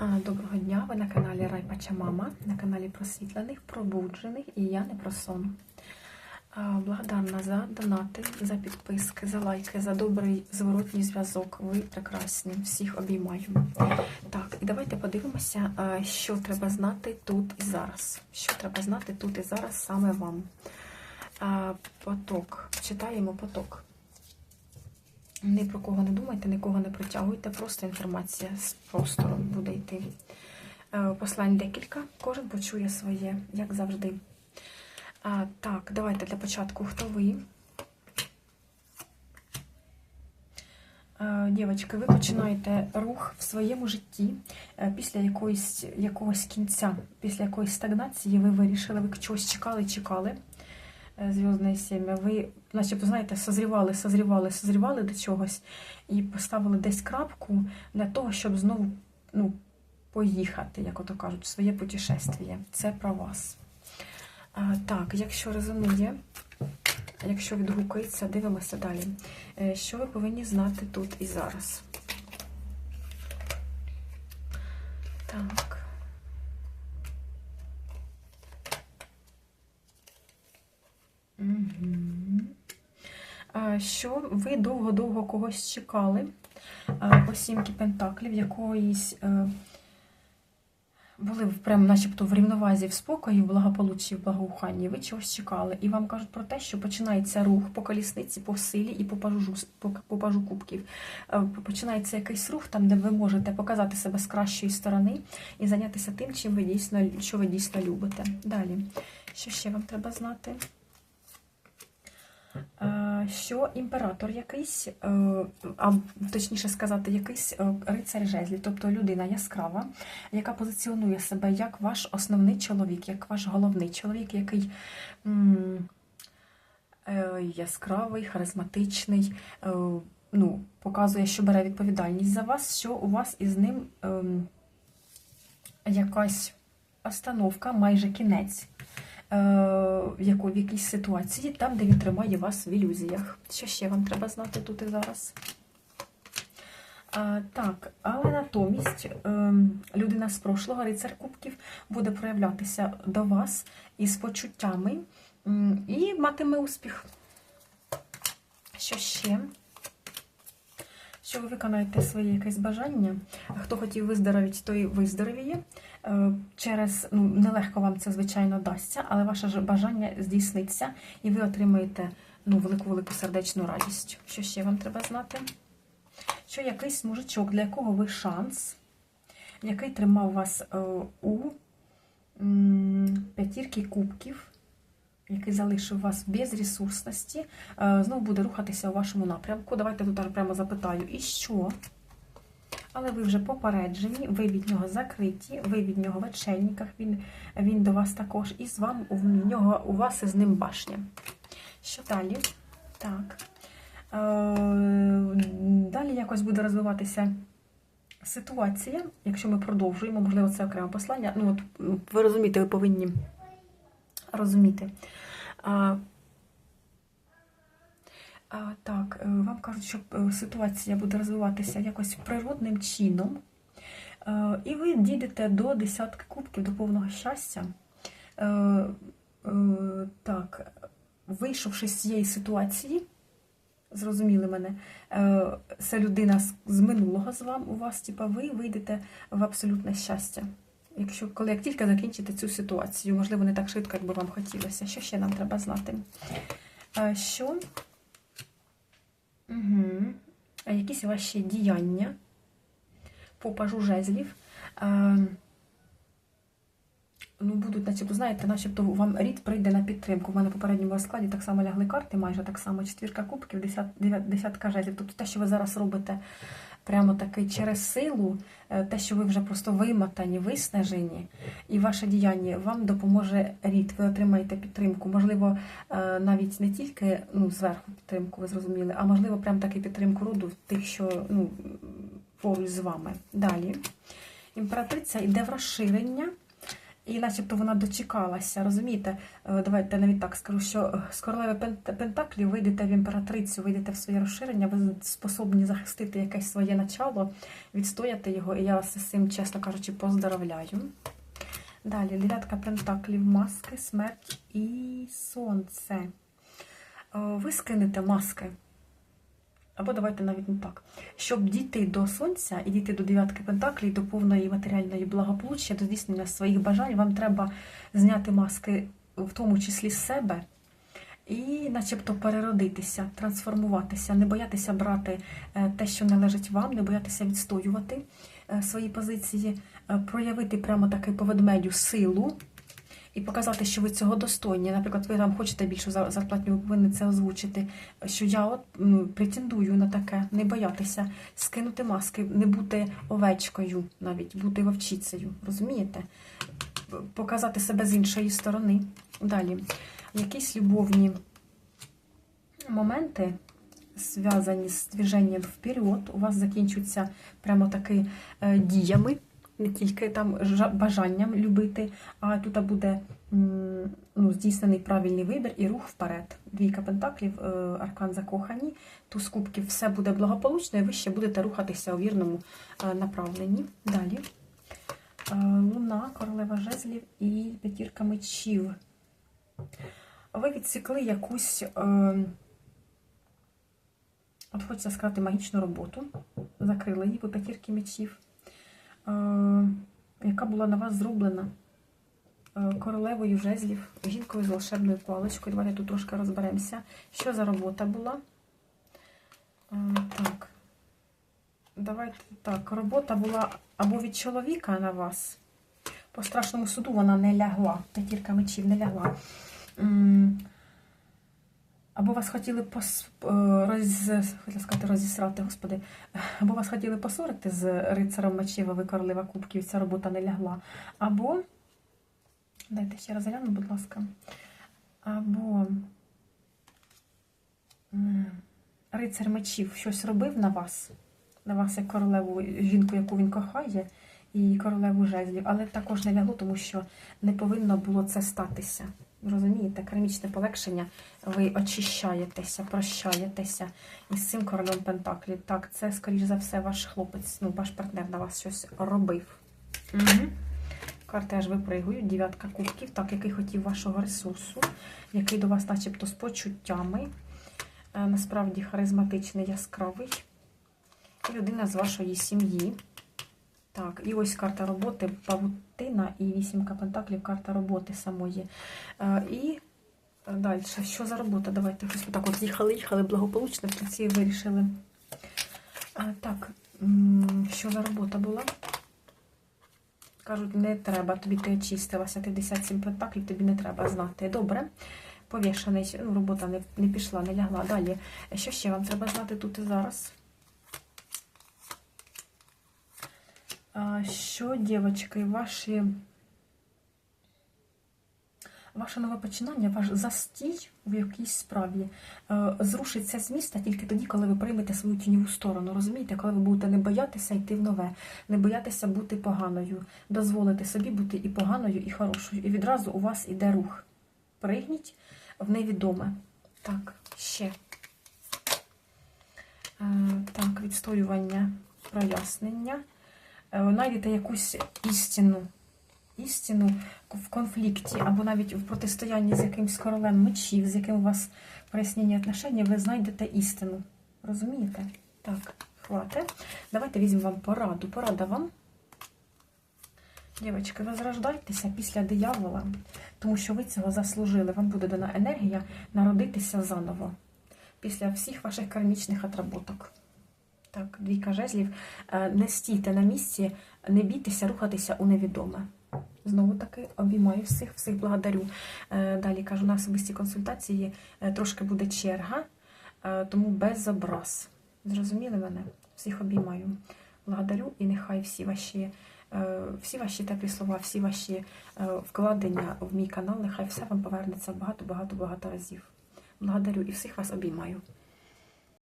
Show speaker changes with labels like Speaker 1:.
Speaker 1: Доброго дня! Ви на каналі Райпача Мама, на каналі просвітлених, пробуджених і я не про сон. Благодарна за донати, за підписки, за лайки, за добрий зворотній зв'язок. Ви прекрасні. Всіх обіймаю. Так, і давайте подивимося, що треба знати тут і зараз. Що треба знати тут і зараз саме вам. Поток. Читаємо поток. Ні про кого не думайте, нікого не притягуйте, просто інформація з простору буде йти. Е, Послань декілька, кожен почує своє, як завжди. А, Так, давайте для початку, хто ви? Е, Дівчатки, ви починаєте рух в своєму житті е, після якоїсь, якогось кінця, після якоїсь стагнації, ви вирішили, ви чогось чекали, чекали. Е, Зв'язне сім'я, ви, начебто, знаєте, созрівали, созрівали, созрівали до чогось і поставили десь крапку для того, щоб знову ну, поїхати, як ото кажуть, в своє путешествие. Це про вас. А, так, якщо резонує, якщо відгукується, дивимося далі. Е, Що ви повинні знати тут і зараз? Так. Угу. Що ви довго-довго когось чекали по сімки пентаклів, якоїсь е, були прям начебто в рівновазі в спокої, в благополуччі, в благоуханні, ви чогось чекали. І вам кажуть про те, що починається рух по колісниці, по силі і по пажу, по, пажу кубків. Е, Починається якийсь рух там, де ви можете показати себе з кращої сторони і зайнятися тим, чим ви дійсно, що ви дійсно любите. Далі, що ще вам треба знати? Що імператор якийсь, е, а точніше сказати, якийсь е, рицар жезлів, тобто людина яскрава, яка позиціонує себе як ваш основний чоловік, як ваш головний чоловік, який е, яскравий, харизматичний, ну, показує, що бере відповідальність за вас, що у вас із ним ем, якась остановка, майже кінець в якійсь ситуації, там, де він тримає вас в ілюзіях. Що ще вам треба знати тут і зараз? Так, але натомість е, людина з прошлого, рицар кубків, буде проявлятися до вас із почуттями і матиме успіх. Що ще? Що ви виконаєте своє якесь бажання. Хто хотів виздоровіти, той виздоровіє. Е, Через ну, нелегко вам це, звичайно, дасться, але ваше бажання здійсниться, і ви отримаєте ну, велику-велику сердечну радість. Що ще вам треба знати? Що якийсь мужичок, для якого ви шанс, який тримав вас е, у п'ятірки кубків, який залишив вас без ресурсності, е, знову буде рухатися у вашому напрямку. Давайте тут прямо запитаю, і що? Але ви вже попереджені, ви від нього закриті, ви від нього в очельниках, він, він до вас також, і з вами у нього у вас із ним башня. Що далі? Так. Е, далі якось буде розвиватися ситуація, якщо ми продовжуємо, можливо, це окреме послання. Ну, от, ви розумієте, ви повинні розуміти. А, а, так, е, вам кажуть, що е, ситуація буде розвиватися якось природним чином, Е, і ви дійдете до десятки кубків, до повного щастя. Е, е, Так, вийшовши з цієї ситуації, зрозуміли мене, це людина з- минулого з вам, у вас, типа, ви вийдете в абсолютне щастя. Якщо коли як тільки закінчите цю ситуацію, можливо, не так швидко, як би вам хотілося. Що ще нам треба знати? Що? Угу. Якісь ваші діяння по пажу жезлів. Ну, будуть, начебто, знаєте, начебто вам рід прийде на підтримку. У мене в попередньому розкладі так само лягли карти, майже так само четвірка кубків, десят, десятка жезлів. Тобто те, що ви зараз робите прямо таки через силу, е, те, що ви вже просто вимотані, виснажені, і ваше діяння вам допоможе рід. Ви отримаєте підтримку. Можливо, е, навіть не тільки ну, зверху підтримку, ви зрозуміли, а можливо, прям таки підтримку роду тих, що ну, поруч з вами. Далі. Імператриця йде в розширення. І начебто вона дочекалася, розумієте? Е, Давайте навіть так скажу, що е, з королеви Пент- Пентаклів вийдете в імператрицю, вийдете в своє розширення, ви способні захистити якесь своє начало, відстояти його, і я вас з цим, чесно кажучи, поздравляю. Далі, дев'ятка пентаклів, маски, смерть і сонце. Е, Ви скинете маски. Або давайте навіть не так. Щоб дійти до сонця і дійти до дев'ятки пентаклів, до повної матеріальної благополуччя, до здійснення своїх бажань, вам треба зняти маски, в тому числі з себе, і начебто переродитися, трансформуватися, не боятися брати е, те, що належить вам, не боятися відстоювати е, свої позиції, е, проявити прямо таки по ведмедю силу. І показати, що ви цього достойні. Наприклад, ви там хочете більшу зар- зарплатню, ви повинні це озвучити. Що я от претендую на таке, не боятися, скинути маски, не бути овечкою, навіть бути вовчицею. Розумієте? Показати себе з іншої сторони. Далі, якісь любовні моменти, зв'язані з движенням вперед, у вас закінчуються прямо таки е, діями не тільки там бажанням любити, а тут буде ну, здійснений правильний вибір і рух вперед. Двійка пентаклів, е, аркан закохані, туз кубків, все буде благополучно, і ви ще будете рухатися у вірному е, направленні. Далі. Е, Луна, королева жезлів і п'ятірка мечів. Ви відсікли якусь, от хочеться сказати, магічну роботу. Закрили її по п'ятірки мечів яка була на вас зроблена е, королевою жезлів, жінкою з волшебною паличкою. Давайте тут трошки розберемося. Що за робота була? Е, Так. Давайте так. Робота була або від чоловіка на вас. По страшному суду вона не лягла. П'ятірка мечів не лягла. Або вас хотіли пос... е, роз... хотіла сказати, розісрати, господи. Або вас хотіли посорити з рицарем мечів, а ви королева кубків, ця робота не лягла. Або, дайте ще раз гляну, будь ласка. Або рицар мечів щось робив на вас, на вас як королеву жінку, яку він кохає, і королеву жезлів, але також не лягло, тому що не повинно було це статися. Розумієте, кармічне полегшення, ви очищаєтеся, прощаєтеся із цим королем Пентаклів. Так, це, скоріш за все, ваш хлопець, ну, ваш партнер на вас щось робив. Угу. Карти аж випригують, дев'ятка кубків, так, який хотів вашого ресурсу, який до вас начебто з почуттями. Е, Насправді харизматичний, яскравий. І людина з вашої сім'ї. Так, і ось карта роботи, павутина і вісімка пентаклів, карта роботи самої. Е, І далі, що за робота? Давайте ось так от їхали, їхали благополучно, в кінці вирішили. Е, Так, що за робота була? Кажуть, не треба, тобі ти очистилася, 57 пентаклів, тобі не треба знати. Добре. Повішаний, ну, робота не, не пішла, не лягла. Далі. Що ще вам треба знати тут і зараз? Що, дівчатки, ваші, ваше нове починання, ваш застій в якійсь справі е, зрушиться з міста тільки тоді, коли ви приймете свою тіньову сторону. Розумієте, коли ви будете не боятися йти в нове, не боятися бути поганою, дозволити собі бути і поганою, і хорошою. І відразу у вас іде рух. Пригніть в невідоме. Так, ще. Е, Так, відстоювання, прояснення. Е, Знайдете якусь істину, істину в конфлікті, або навіть в протистоянні з якимсь королем мечів, з яким у вас прояснення отношення, ви знайдете істину. Розумієте? Так, хватить. Давайте візьмемо вам пораду. Порада вам. Дівчатки, возрождайтеся після диявола, тому що ви цього заслужили. Вам буде дана енергія народитися заново після всіх ваших кармічних отработок. Так, двійка жезлів. Е, Не стійте на місці, не бійтеся рухатися у невідоме. Знову таки обіймаю всіх, всіх благодарю. Е, Далі кажу, на особисті консультації е, трошки буде черга, тому без образ. Зрозуміли мене? Всіх обіймаю. Благодарю і нехай всі ваші, всі ваші теплі слова, всі ваші вкладення в мій канал, нехай все вам повернеться багато-багато-багато разів. Благодарю і всіх вас обіймаю.